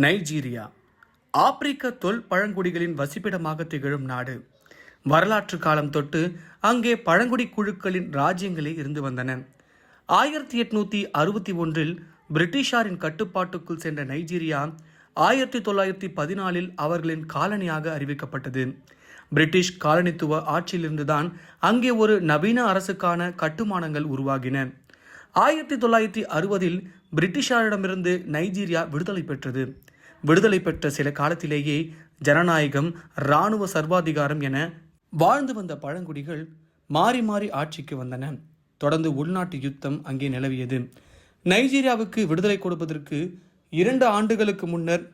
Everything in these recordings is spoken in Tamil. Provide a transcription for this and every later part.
நைஜீரியா ஆப்பிரிக்க தொல் பழங்குடிகளின் வசிப்பிடமாக திகழும் நாடு. வரலாற்று காலம் தொட்டு அங்கே பழங்குடி குழுக்களின் ராஜ்யங்களே இருந்து வந்தன. ஆயிரத்தி எட்நூத்தி அறுபத்தி ஒன்றில் பிரிட்டிஷாரின் கட்டுப்பாட்டுக்குள் சென்ற நைஜீரியா ஆயிரத்தி தொள்ளாயிரத்தி பதினாலில் அவர்களின் காலனியாக அறிவிக்கப்பட்டது. பிரிட்டிஷ் காலனித்துவ ஆட்சியிலிருந்துதான் அங்கே ஒரு நவீன அரசுக்கான கட்டுமானங்கள் உருவாகின. ஆயிரத்தி தொள்ளாயிரத்தி அறுபதில் பிரிட்டிஷாரிடமிருந்து நைஜீரியா விடுதலை பெற்றது. விடுதலை பெற்ற சில காலத்திலேயே ஜனநாயகம் இராணுவ சர்வாதிகாரம் என வாழ்ந்து வந்த பழங்குடிகள் மாறி மாறி ஆட்சிக்கு வந்தன. தொடர்ந்து உள்நாட்டு யுத்தம் அங்கே நிலவியது. நைஜீரியாவுக்கு விடுதலை கொடுப்பதற்கு இரண்டு ஆண்டுகளுக்கு முன்னர்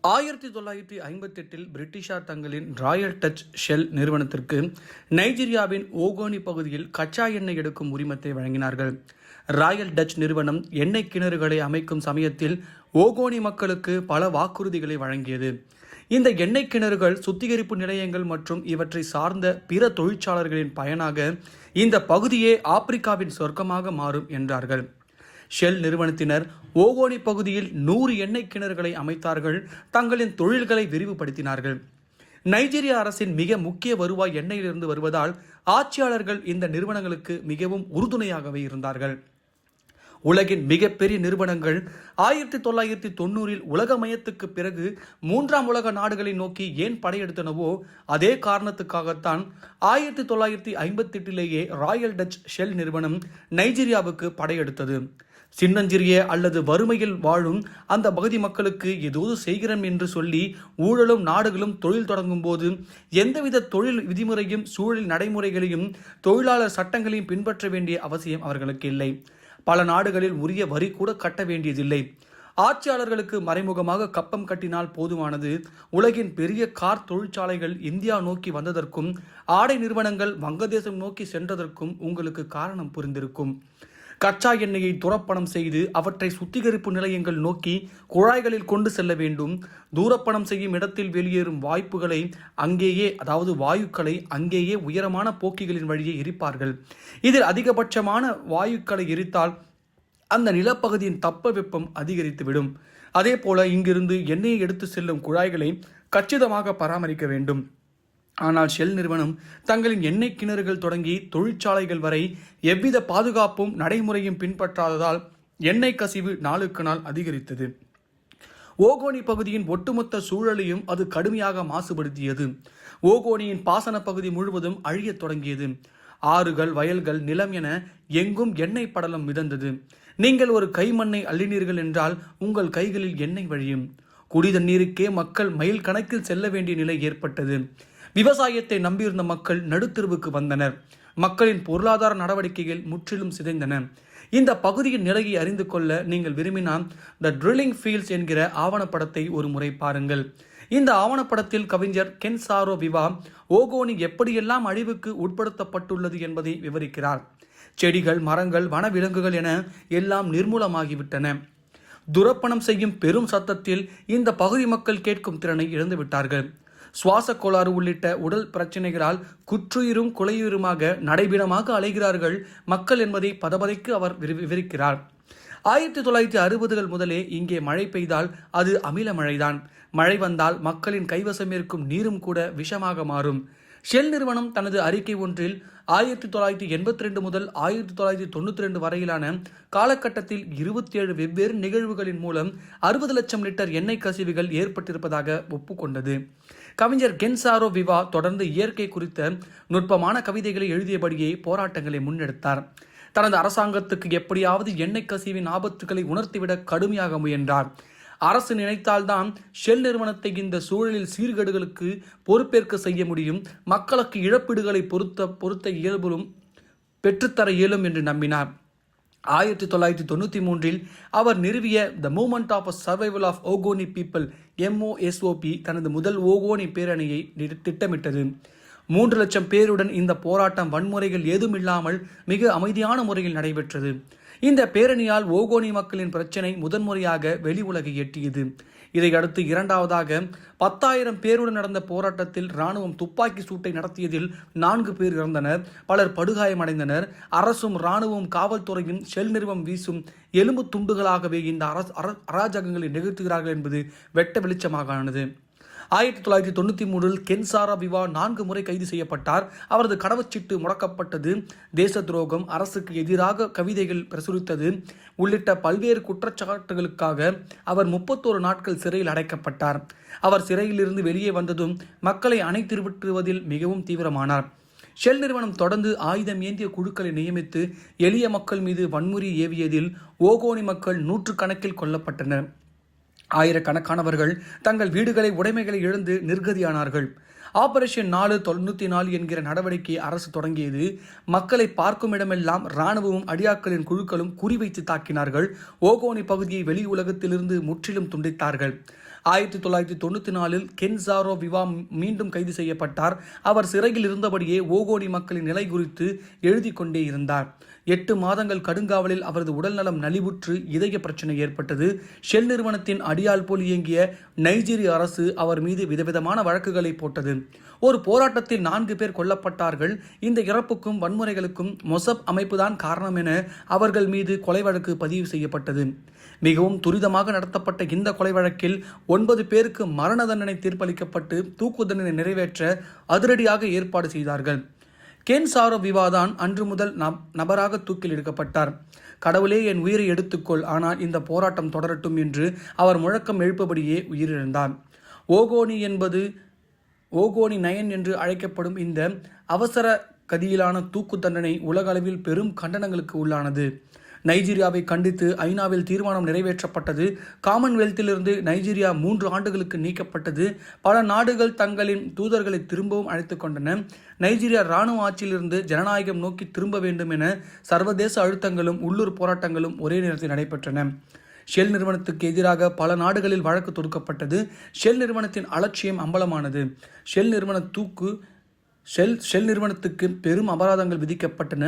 ஆயிரத்தி தொள்ளாயிரத்தி ஐம்பத்தெட்டில் பிரிட்டிஷார் தங்களின் ராயல் டச் ஷெல் நிறுவனத்திற்கு நைஜீரியாவின் ஓகோனி பகுதியில் கச்சா எண்ணெய் எடுக்கும் உரிமத்தை வழங்கினார்கள். ராயல் டச் நிறுவனம் எண்ணெய் கிணறுகளை அமைக்கும் சமயத்தில் ஓகோனி மக்களுக்கு பல வாக்குறுதிகளை வழங்கியது. இந்த எண்ணெய் கிணறுகள் சுத்திகரிப்பு நிலையங்கள் மற்றும் இவற்றை சார்ந்த பிற தொழிற்சாலர்களின் பயனாக இந்த பகுதியே ஆப்பிரிக்காவின் சொர்க்கமாக மாறும் என்றார்கள். ஷெல் நிறுவனத்தினர் ஓகோனி பகுதியில் நூறு எண்ணெய் கிணறுகளை அமைத்தார்கள். தங்களின் தொழில்களை விரிவுபடுத்தினார்கள். நைஜீரிய அரசின் மிக முக்கிய வருவாய் எண்ணெயிலிருந்து வருவதால் ஆட்சியாளர்கள் இந்த நிறுவனங்களுக்கு மிகவும் உறுதுணையாகவே இருந்தார்கள். உலகின் மிகப்பெரிய நிறுவனங்கள் ஆயிரத்தி தொள்ளாயிரத்தி தொண்ணூறில் உலகமயத்துக்கு பிறகு மூன்றாம் உலக நாடுகளை நோக்கி ஏன் படையெடுத்தனவோ அதே காரணத்துக்காகத்தான் ஆயிரத்தி தொள்ளாயிரத்தி ஐம்பத்தெட்டிலேயே ராயல் டச் ஷெல் நிறுவனம் நைஜீரியாவுக்கு படையெடுத்தது. சின்னஞ்சிறிய அல்லது வறுமையில் வாழும் அந்த பகுதி மக்களுக்கு ஏதோது செய்கிறோம் என்று சொல்லி ஊழலும் நாடுகளும் தொழில் தொடங்கும் போது எந்தவித தொழில் விதிமுறையும் சூழல் நடைமுறைகளையும் தொழிலாளர் சட்டங்களையும் பின்பற்ற வேண்டிய அவசியம் அவர்களுக்கு இல்லை. பல நாடுகளில் உரிய வரி கூட கட்ட வேண்டியதில்லை. ஆட்சியாளர்களுக்கு மறைமுகமாக கப்பம் கட்டினால் போதுமானது. உலகின் பெரிய கார் தொழிற்சாலைகள் இந்தியா நோக்கி வந்ததற்கும் ஆடை நிறுவனங்கள் வங்கதேசம் நோக்கி சென்றதற்கும் உங்களுக்கு காரணம் புரிந்திருக்கும். கச்சா எண்ணெயை துரப்பணம் செய்து அவற்றை சுத்திகரிப்பு நிலையங்கள் நோக்கி குழாய்களில் கொண்டு செல்ல வேண்டும். தூரப்பணம் செய்யும் இடத்தில் வெளியேறும் வாய்ப்புகளை அங்கேயே அதாவது வாயுக்களை அங்கேயே உயரமான போக்கிகளின் வழியே எரிப்பார்கள். இதில் அதிகபட்சமான வாயுக்களை எரித்தால் அந்த நிலப்பகுதியின் தப்ப வெப்பம் அதிகரித்துவிடும். அதே போல இங்கிருந்து எண்ணெயை எடுத்து செல்லும் குழாய்களை கச்சிதமாக பராமரிக்க வேண்டும். ஆனால் ஷெல் நிறுவனம் தங்களின் எண்ணெய் கிணறுகள் தொடங்கி தொழிற்சாலைகள் வரை எவ்வித பாதுகாப்பும் நடைமுறையும் பின்பற்றாததால் எண்ணெய் கசிவு நாளுக்கு நாள் அதிகரித்தது. ஓகோனி பகுதியின் ஒட்டுமொத்த சூழலையும் அது கடுமையாக மாசுபடுத்தியது. ஓகோனியின் பாசன பகுதி முழுவதும் அழியத் தொடங்கியது. ஆறுகள் வயல்கள் நிலம் என எங்கும் எண்ணெய் படலம் மிதந்தது. நீங்கள் ஒரு கைமண்ணை அள்ளினீர்கள் என்றால் உங்கள் கைகளில் எண்ணெய் வழியும். குடி தண்ணீருக்கே மக்கள் மைல் கணக்கில் செல்ல வேண்டிய நிலை ஏற்பட்டது. விவசாயத்தை நம்பியிருந்த மக்கள் நடுத்தருவுக்கு வந்தனர். மக்களின் பொருளாதார நடவடிக்கைகள் முற்றிலும் சிதைந்தன. இந்த பகுதியின் நிலையை அறிந்து கொள்ள நீங்கள் விரும்பினால் த ட்ரில்லிங் ஃபீல்ட்ஸ் என்கிற ஆவணப்படத்தை ஒரு முறை பாருங்கள். இந்த ஆவணப்படத்தில் கவிஞர் கென் சாரோ விவா ஓகோனி எப்படியெல்லாம் அழிவுக்கு உட்படுத்தப்பட்டுள்ளது என்பதை விவரிக்கிறார். செடிகள் மரங்கள் வனவிலங்குகள் என எல்லாம் நிர்மூலமாகிவிட்டன. துரப்பணம் செய்யும் பெரும் சத்தத்தில் இந்த பகுதி மக்கள் கேட்கும் திறனை இழந்துவிட்டார்கள். சுவாச கோளாறு உள்ளிட்ட உடல் பிரச்சனைகளால் குற்றுயிரும் குலையுயிருமாக நடைபீனமாக அலைகிறார்கள் மக்கள் என்பதை பதபதைக்கு அவர் விவரிக்கிறார். ஆயிரத்தி தொள்ளாயிரத்தி அறுபதுகள் முதலே இங்கே மழை பெய்தால் அது அமில மழைதான். மழை வந்தால் மக்களின் கைவசம் இருக்கும் நீரும் கூட விஷமாக மாறும். ஷெல் நிறுவனம் தனது அறிக்கை ஒன்றில் ஆயிரத்தி தொள்ளாயிரத்தி எண்பத்தி ரெண்டு முதல் ஆயிரத்தி தொள்ளாயிரத்தி தொண்ணூற்றி ரெண்டு வரையிலான காலகட்டத்தில் இருபத்தி ஏழு வெவ்வேறு நிகழ்வுகளின் மூலம் அறுபது லட்சம் லிட்டர் எண்ணெய் கசிவுகள் ஏற்பட்டிருப்பதாக ஒப்புக்கொண்டது. கவிஞர் கென்சாரோ விவா தொடர்ந்து இயற்கை குறித்த நுட்பமான கவிதைகளை எழுதியபடியே போராட்டங்களை முன்னெடுத்தார். தனது அரசாங்கத்துக்கு எப்படியாவது எண்ணெய் கசிவின் ஆபத்துக்களை உணர்த்திவிட கடுமையாக முயன்றார். அரசு நினைத்தால்தான் ஷெல் நிறுவனத்தை இந்த சூழலில் சீர்கேடுகளுக்கு பொறுப்பேற்க செய்ய முடியும். மக்களுக்கு இழப்பீடுகளை பொருத்த பொருத்த இயல்பும் பெற்றுத்தர இயலும் என்று நம்பினார். ஆயிரத்தி தொள்ளாயிரத்தி தொண்ணூற்றி மூன்றில் அவர் நிறுவிய the movement of a survival of Ogoni people MOSOP தனது முதல் ஓகோனி பேரணியை திட்டமிட்டது. மூன்று லட்சம் பேருடன் இந்த போராட்டம் வன்முறைகள் ஏதுமில்லாமல் மிக அமைதியான முறையில் நடைபெற்றது. இந்த பேரணியால் ஓகோனி மக்களின் பிரச்சினை முதன்முறையாக வெளி உலகை எட்டியது. இதையடுத்து இரண்டாவதாக பத்தாயிரம் பேருடன் நடந்த போராட்டத்தில் ராணுவம் துப்பாக்கி சூட்டை நடத்தியதில் நான்கு பேர் இறந்தனர். பலர் படுகாயமடைந்தனர். அரசும் ராணுவம் காவல்துறையும் ஷெல் நிறுவம் வீசும் எலும்பு துண்டுகளாகவே இந்த அரசு அர- அராஜகங்களை நிகழ்த்துகிறார்கள் என்பது வெட்ட வெளிச்சமாக ஆனது. ஆயிரத்தி தொள்ளாயிரத்தி தொண்ணூற்றி மூணில் கென்சாரா விவா நான்கு முறை கைது செய்யப்பட்டார். அவரது கடவுச்சீட்டு முடக்கப்பட்டது. தேச துரோகம் அரசுக்கு எதிராக கவிதைகள் பிரசுரித்தது. உள்ளிட்ட பல்வேறு குற்றச்சாட்டுகளுக்காக அவர் முப்பத்தோரு நாட்கள் சிறையில் அடைக்கப்பட்டார். அவர் சிறையிலிருந்து வெளியே வந்ததும் மக்களை அணைத்திருவிட்டுவதில் மிகவும் தீவிரமானார். ஷெல் நிறுவனம் தொடர்ந்து ஆயுதம் ஏந்திய குழுக்களை நியமித்து எளிய மக்கள் மீது வன்முறை ஏவியதில் ஓகோனி மக்கள் நூற்றுக்கணக்கில் கொல்லப்பட்டனர். ஆயிரக்கணக்கானவர்கள் தங்கள் வீடுகளை உடைமைகளை இழந்து நிர்கதியானார்கள். ஆபரேஷன் நாலு தொண்ணூற்றி நாலு என்கிற நடவடிக்கை அரசு தொடங்கியது. மக்களை பார்க்கும் இடமெல்லாம் இராணுவமும் அடியாக்களின் குழுக்களும் குறிவைத்து தாக்கினார்கள். ஓகோனி பகுதியை வெளி உலகத்திலிருந்து முற்றிலும் துண்டித்தார்கள். ஆயிரத்தி தொள்ளாயிரத்தி தொண்ணூற்றி நாலில் கென்சாரோ விவா மீண்டும் கைது செய்யப்பட்டார். அவர் சிறையில் இருந்தபடியே ஓகோனி மக்களின் நிலை குறித்து எழுதி கொண்டே இருந்தார். எட்டு மாதங்கள் கடுங்காவலில் அவரது உடல்நலம் நலிவுற்று இதய பிரச்சனை ஏற்பட்டது. ஷெல் நிறுவனத்தின் அடியால் போல் இயங்கிய நைஜீரிய அரசு அவர் மீது விதவிதமான வழக்குகளை போட்டது. ஒரு போராட்டத்தில் நான்கு பேர் கொல்லப்பட்டார்கள். இந்த இறப்புக்கும் வன்முறைகளுக்கும் மொசப் அமைப்புதான் காரணம் என அவர்கள் மீது கொலை வழக்கு பதிவு செய்யப்பட்டது. மிகவும் துரிதமாக நடத்தப்பட்ட இந்த கொலை வழக்கில் ஒன்பது பேருக்கு மரண தண்டனை தீர்ப்பளிக்கப்பட்டு தூக்கு தண்டனை நிறைவேற்ற அதிரடியாக ஏற்பாடு செய்தார்கள். கேன் சாரோ விவாதான் அன்று முதல் நபராக தூக்கில் எடுக்கப்பட்டார் கடவுளே என் உயிரை எடுத்துக்கொள். ஆனால் இந்த போராட்டம் தொடரட்டும் என்று அவர் முழக்கம் எழுப்பபடியே உயிரிழந்தார். ஓகோனி என்பது ஓகோனி நயன் என்று அழைக்கப்படும் இந்த அவசர கதியிலான தூக்கு தண்டனை உலக அளவில் பெரும் கண்டனங்களுக்கு உள்ளானது. நைஜீரியாவை கண்டித்து ஐநாவில் தீர்மானம் நிறைவேற்றப்பட்டது. காமன்வெல்த்திலிருந்து நைஜீரியா மூன்று ஆண்டுகளுக்கு நீக்கப்பட்டது. பல நாடுகள் தங்களின் தூதர்களை திரும்பவும் அழைத்துக் கொண்டன. நைஜீரியா இராணுவ ஆட்சியிலிருந்து ஜனநாயகம் நோக்கி திரும்ப வேண்டும் என சர்வதேச அழுத்தங்களும் உள்ளூர் போராட்டங்களும் ஒரே நேரத்தில் நடைபெற்றன. ஷெல் நிறுவனத்துக்கு எதிராக பல நாடுகளில் வழக்கு தொடுக்கப்பட்டது. ஷெல் நிறுவனத்தின் அலட்சியம் அம்பலமானது. ஷெல் நிறுவன தூக்கு ஷெல் ஷெல் நிறுவனத்துக்கு பெரும் அபராதங்கள் விதிக்கப்பட்டன.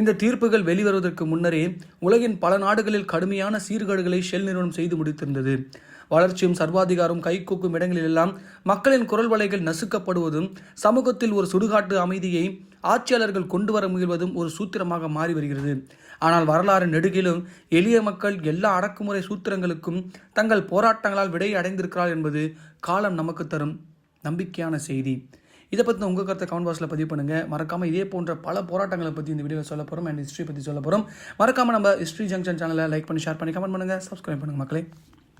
இந்த தீர்ப்புகள் வெளிவருவதற்கு முன்னரே உலகின் பல நாடுகளில் கடுமையான சீர்கேடுகளை ஷெல் நிறுவனம் செய்து முடித்திருந்தது. வளர்ச்சியும் சர்வாதிகாரம் கைகூக்கும் இடங்களிலெல்லாம் மக்களின் குரல் வலைகள் நசுக்கப்படுவதும் சமூகத்தில் ஒரு சுடுகாட்டு அமைதியை ஆட்சியாளர்கள் கொண்டு வர முயல்வதும் ஒரு சூத்திரமாக மாறி வருகிறது. ஆனால் வரலாறு நெடுகிலும் எளிய மக்கள் எல்லா அடக்குமுறை சூத்திரங்களுக்கும் தங்கள் போராட்டங்களால் விடை அடைந்திருக்கிறார் என்பது காலம் நமக்கு தரும் நம்பிக்கையான செய்தி. இதை பற்றி உங்கள் கருத்தை கமெண்ட் பாக்ஸில் பதிவு பண்ணுங்கள் மறக்காமல் இதே போன்ற பல போராட்டங்களை பற்றி இந்த வீடியோவில் சொல்ல போகிறோம் அண்ட் ஹிஸ்ட்ரி பற்றி சொல்ல போகிறோம் மறக்காமல் நம்ம ஹிஸ்ட்ரி ஜங்ஷன் சேனலை லைக் பண்ணி ஷேர் பண்ணி கமெண்ட் பண்ணுங்கள் சப்ஸ்கிரைப் பண்ணுங்கள் மக்களே.